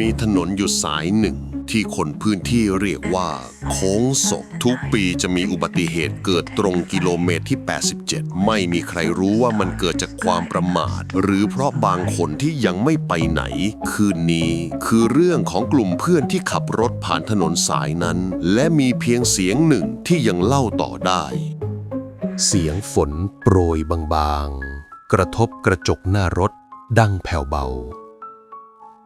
มีถนนอยู่สายหนึ่ง ที่คนพื้นที่เรียกว่า โค้งศกทุกปีจะมีอุบัติเหตุเกิดตรงกิโลเมตรที่ 87 ไม่มีใครรู้ว่ามันเกิดจากความประมาท หรือเพราะบางคนที่ยังไม่ไปไหน คืนนี้คือเรื่องของกลุ่มเพื่อนที่ขับรถผ่านถนนสายนั้น และมีเพียงเสียงหนึ่งที่ยังเล่าต่อได้ เสียงฝนโปรยบางๆ กระทบกระจกหน้ารถดังแผ่วเบา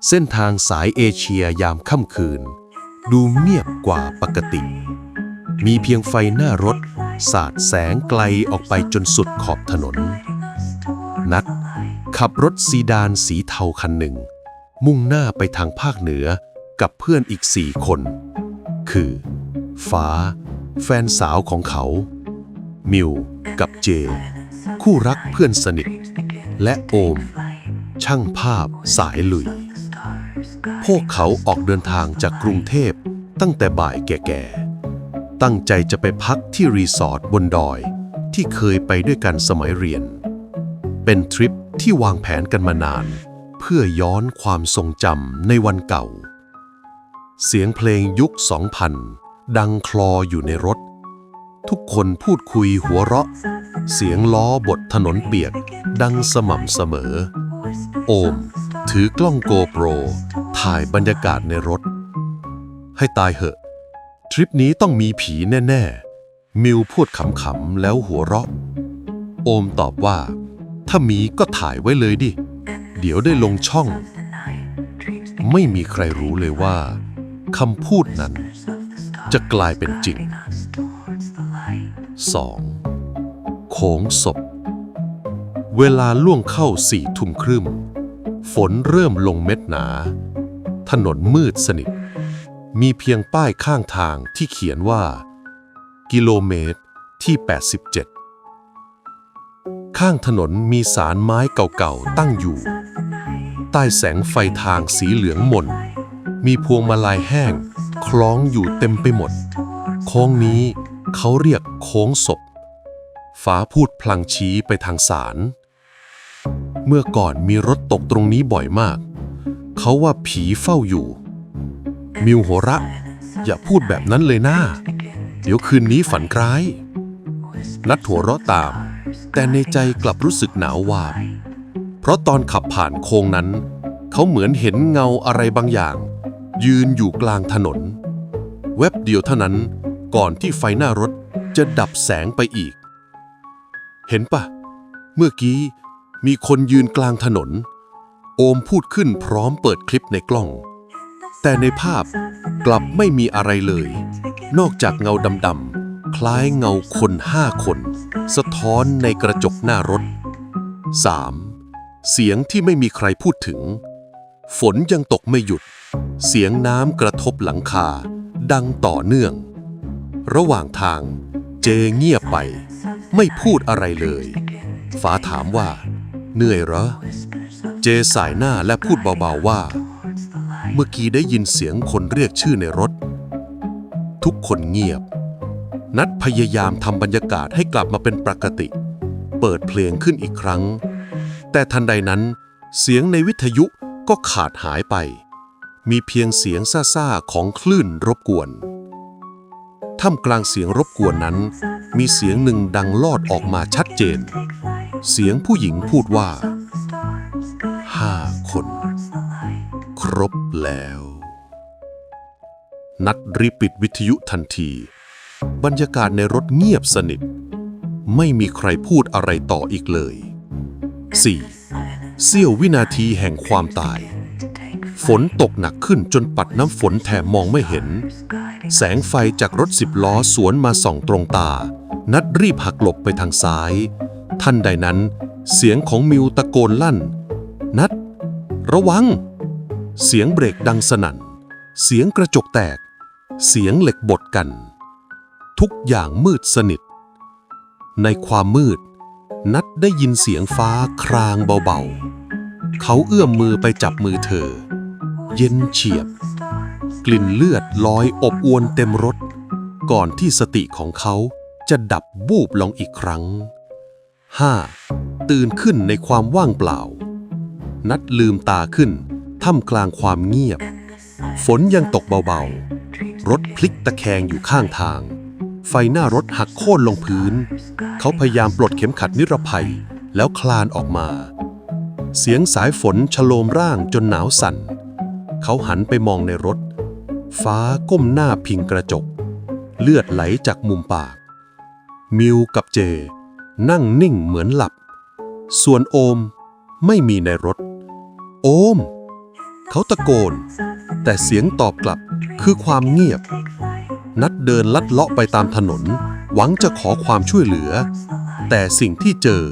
เส้นทางสายเอเชียยามค่ำคืน ดูเงียบกว่าปกติ มีเพียงไฟหน้ารถ สาดแสงไกลออกไปจนสุดขอบถนน นัดขับรถซีดานสีเทาคันหนึ่ง มุ่งหน้าไปทางภาคเหนือกับเพื่อนอีกสี่คน คือ ฟ้า แฟนสาวของเขา มิว กับเจ คู่รักเพื่อนสนิท และโอม ช่างภาพสายลุย พวกเขาออกเดินทางจากกรุงเทพตั้งแต่บ่ายแก่ๆ ตั้งใจจะไปพักที่รีสอร์ทบนดอย ที่เคยไปด้วยกันสมัยเรียน เป็นทริปที่วางแผนกันมานาน เพื่อย้อนความทรงจำในวันเก่า เสียงเพลงยุค 2000 ดังคลออยู่ในรถ ทุกคนพูดคุยหัวเราะ เสียงล้อบทถนนเปียก ดังสม่ำเสมอ โอม ถือกล้องโกโปรถ่ายบรรยากาศในรถ ให้ตายเหอะ ทริปนี้ต้องมีผีแน่ ๆ มิวพูดขำๆแล้วหัวเราะ โอมตอบว่า ถ้ามีก็ถ่ายไว้เลยดิ เดี๋ยวได้ลงช่อง ไม่มีใครรู้เลยว่าคำพูดนั้น จะกลายเป็นจริง 2. โขงศพ เวลาล่วงเข้าสี่ทุ่มครึ่ง ฝนเริ่มลงเม็ดหนา ถนนมืดสนิท มีเพียงป้ายข้างทางที่เขียนว่า กิโลเมตรที่ 87 ข้างถนนมีสารไม้เก่าๆ ตั้งอยู่ ใต้แสงไฟทางสีเหลืองหม่น มีพวงมาลัยแห้ง คล้องอยู่เต็มไปหมด โค้งนี้เขาเรียกโค้งศพฟ้าพูดพลังชี้ไปทางศาล เมื่อก่อนมีรถตกตรงนี้บ่อยมาก เขาว่าผีเฝ้าอยู่ มิวโหระ อย่าพูดแบบนั้นเลยนะเดี๋ยวคืนนี้ฝันร้าย นัดหัวเราะตาม แต่ในใจกลับรู้สึกหนาววาบ เพราะตอนขับผ่านโค้งนั้น เขาเหมือนเห็นเงาอะไรบางอย่าง ยืนอยู่กลางถนน แวบเดียวเท่านั้นก่อนที่ไฟหน้ารถจะดับแสงไปอีก เห็นปะ เมื่อกี้ มีคนยืนกลางถนน โอมพูดขึ้นพร้อมเปิดคลิปในกล้อง แต่ในภาพกลับไม่มีอะไรเลย นอกจากเงาดำๆคล้ายเงาคนห้าคน สะท้อนในกระจกหน้ารถ 3. เสียงที่ไม่มีใครพูดถึง ฝนยังตกไม่หยุด เสียงน้ำกระทบหลังคา ดังต่อเนื่อง ระหว่างทาง เจเงียบไป ไม่พูดอะไรเลย ฟ้าถามว่า เหนื่อยเหรอ เจสายหน้าและพูดเบาๆว่า เมื่อกี้ได้ยินเสียงคนเรียกชื่อในรถ ทุกคนเงียบ นัดพยายามทำบรรยากาศให้กลับมาเป็นปกติ เปิดเพลงขึ้นอีกครั้ง แต่ทันใดนั้น เสียงในวิทยุก็ขาดหายไป มีเพียงเสียงซ่าๆของคลื่นรบกวนท่ามกลางเสียงรบกวนนั้น มีเสียงหนึ่งดังลอดออกมาชัดเจน เสียงผู้หญิงพูดว่าห้าคน ครบแล้ว นัดรีบปิดวิทยุทันที บรรยากาศในรถเงียบสนิท ไม่มีใครพูดอะไรต่ออีกเลย 4. เสี้ยววินาทีแห่งความตาย ฝนตกหนักขึ้นจนปัดน้ำฝนแถมมองไม่เห็น แสงไฟจากรถสิบล้อสวนมาส่องตรงตา นัดรีบหักหลบไปทางซ้าย ท่านใดนั้น เสียงของมิวตะโกนลั่น นัด ระวัง เสียงเบรกดังสนั่น เสียงกระจกแตก เสียงเหล็กบดกัน ทุกอย่างมืดสนิท ในความมืด นัดได้ยินเสียงฟ้าครางเบาๆ เขาเอื้อมมือไปจับมือเธอ เย็นเฉียบ กลิ่นเลือดลอยอบอวนเต็มรถ ก่อนที่สติของเขาจะดับบูบลงอีกครั้ง 5. ตื่นขึ้นในความว่างเปล่า นัดลืมตาขึ้น ท่ามกลางความเงียบ ฝนยังตกเบาๆ รถพลิกตะแคงอยู่ข้างทาง ไฟหน้ารถหักโค่นลงพื้น เขาพยายามปลดเข็มขัดนิรภัย แล้วคลานออกมา เสียงสายฝนชโลมร่างจนหนาวสั่น เขาหันไปมองในรถ ฟ้าก้มหน้าพิงกระจก เลือดไหลจากมุมปาก มิวกับเจ นั่งนิ่งเหมือนหลับ ส่วนโอมไม่มีในรถ โอม เขาตะโกน แต่เสียงตอบกลับคือความเงียบ นัดเดินลัดเลาะไปตามถนน หวังจะขอความช่วยเหลือ แต่สิ่งที่เจอ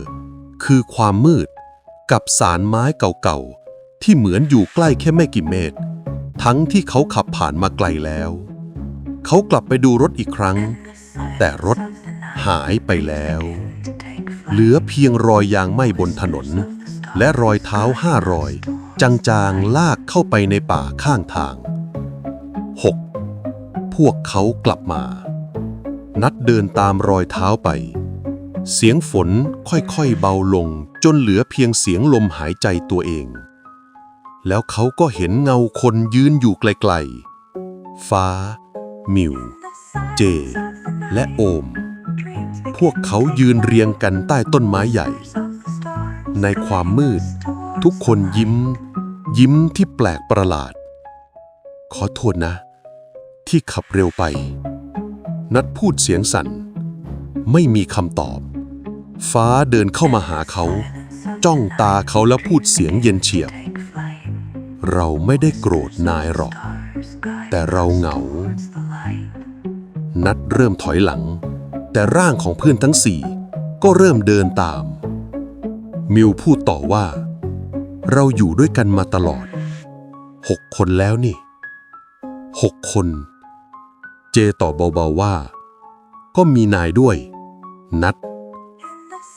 คือความมืดกับสารไม้เก่าๆ ที่เหมือนอยู่ใกล้แค่ไม่กี่เมตร ทั้งที่เขาขับผ่านมาไกลแล้ว เขากลับไปดูรถอีกครั้ง แต่รถหายไปแล้ว เหลือเพียงรอยยางไหม้บนถนน และรอยเท้าห้ารอย จางๆลากเข้าไปในป่าข้างทาง 6. พวกเขากลับมา นัดเดินตามรอยเท้าไป เสียงฝนค่อยๆเบาลงจนเหลือเพียงเสียงลมหายใจตัวเอง แล้วเขาก็เห็นเงาคนยืนอยู่ไกลๆ ฟ้า มิว เจ และโอม พวกเขายืนเรียงกันใต้ต้นไม้ใหญ่ ในความมืด ทุกคนยิ้ม ยิ้มที่แปลกประหลาด ขอโทษนะ ที่ขับเร็วไป นัดพูดเสียงสั่น ไม่มีคำตอบ ฟ้าเดินเข้ามาหาเขา จ้องตาเขาแล้วพูดเสียงเย็นเฉียบ เราไม่ได้โกรธนายหรอก แต่เราเหงา นัดเริ่มถอยหลัง แต่ร่างของเพื่อนทั้งสี่ก็เริ่มเดินตาม มิวพูดต่อว่า เราอยู่ด้วยกันมาตลอดหกคนแล้วนี่หกคน เจตอบเบาๆว่า ก็มีนายด้วย นัด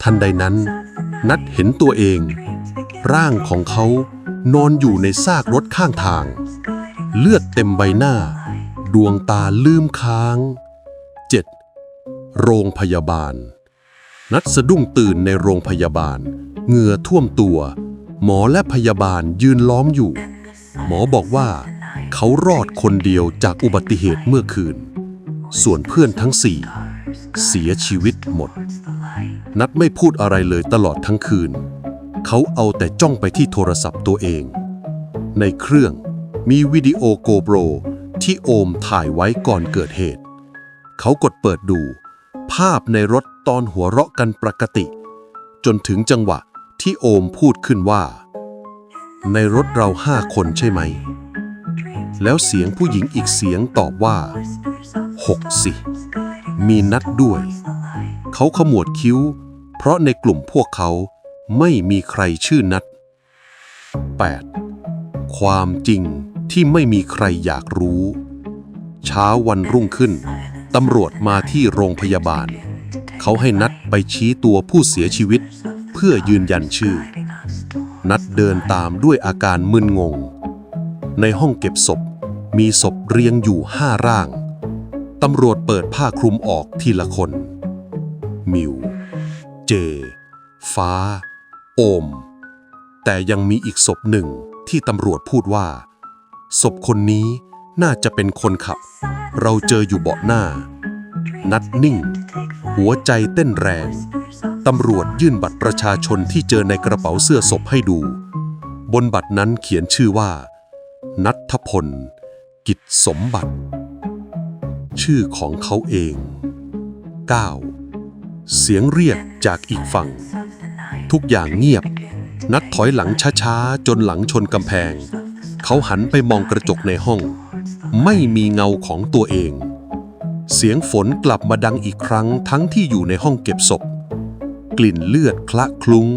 ทันใดนั้น นัดเห็นตัวเอง ร่างของเขานอนอยู่ในซากรถข้างทาง เลือดเต็มใบหน้า ดวงตาลืมค้าง โรงพยาบาล นัดสะดุ้งตื่นในโรงพยาบาล เหงื่อท่วมตัว หมอและพยาบาลยืนล้อมอยู่ หมอบอกว่า เขารอดคนเดียวจากอุบัติเหตุเมื่อคืน ส่วนเพื่อนทั้งสี่เสียชีวิตหมด นัดไม่พูดอะไรเลยตลอดทั้งคืน เขาเอาแต่จ้องไปที่โทรศัพท์ตัวเอง ในเครื่องมีวิดีโอโกโปรที่โอมถ่ายไว้ก่อนเกิดเหตุ เขากดเปิดดู ภาพในรถตอนหัวเราะกันปกติ จนถึงจังหวะที่โอมพูดขึ้นว่า ในรถเราห้าคนใช่ไหม แล้วเสียงผู้หญิงอีกเสียงตอบว่าหกสิ มีนัดด้วย เขาขมวดคิ้ว เพราะในกลุ่มพวกเขาไม่มีใครชื่อนัด 8. ความจริงที่ไม่มีใครอยากรู้ เช้าวันรุ่งขึ้น ตำรวจมาที่โรงพยาบาล เขาให้นัดไปชี้ตัวผู้เสียชีวิต เพื่อยืนยันชื่อ นัดเดินตามด้วยอาการมึนงง ในห้องเก็บศพ มีศพเรียงอยู่ห้าร่าง ตำรวจเปิดผ้าคลุมออกทีละคน มิว เจ ฟ้า โอม แต่ยังมีอีกศพหนึ่งที่ตำรวจพูดว่า ศพคนนี้ น่าจะเป็นคนขับ เราเจออยู่เบาะหน้า นัดนิ่ง หัวใจเต้นแรง ตำรวจยื่นบัตรประชาชนที่เจอในกระเป๋าเสื้อศพให้ดู บนบัตรนั้นเขียนชื่อว่า นัทพล กิจสมบัติ ชื่อของเขาเอง 9. เสียงเรียกจากอีกฝั่ง ทุกอย่างเงียบ นัดถอยหลังช้าๆ จนหลังชนกำแพง เขาหันไปมองกระจกในห้อง ไม่มีเงาของตัวเอง เสียงฝนกลับมาดังอีกครั้งทั้งที่อยู่ในห้องเก็บศพ กลิ่นเลือดคละคลุ้ง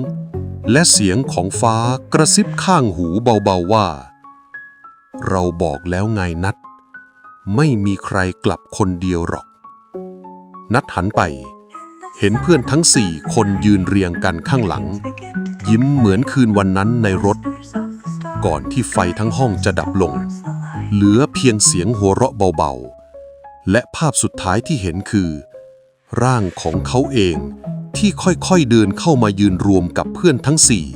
และเสียงของฟ้ากระซิบข้างหูเบาๆว่า เราบอกแล้วไงนัด ไม่มีใครกลับคนเดียวหรอก นัดหันไป เห็นเพื่อนทั้งสี่คนยืนเรียงกันข้างหลัง ยิ้มเหมือนคืนวันนั้นในรถ ก่อนที่ไฟทั้งห้องจะดับลง เหลือเพียงเสียงหัวเราะเบาๆ และภาพสุดท้ายที่เห็นคือ ร่างของเขาเองที่ค่อยๆเดินเข้ามายืนรวมกับเพื่อนทั้งสี่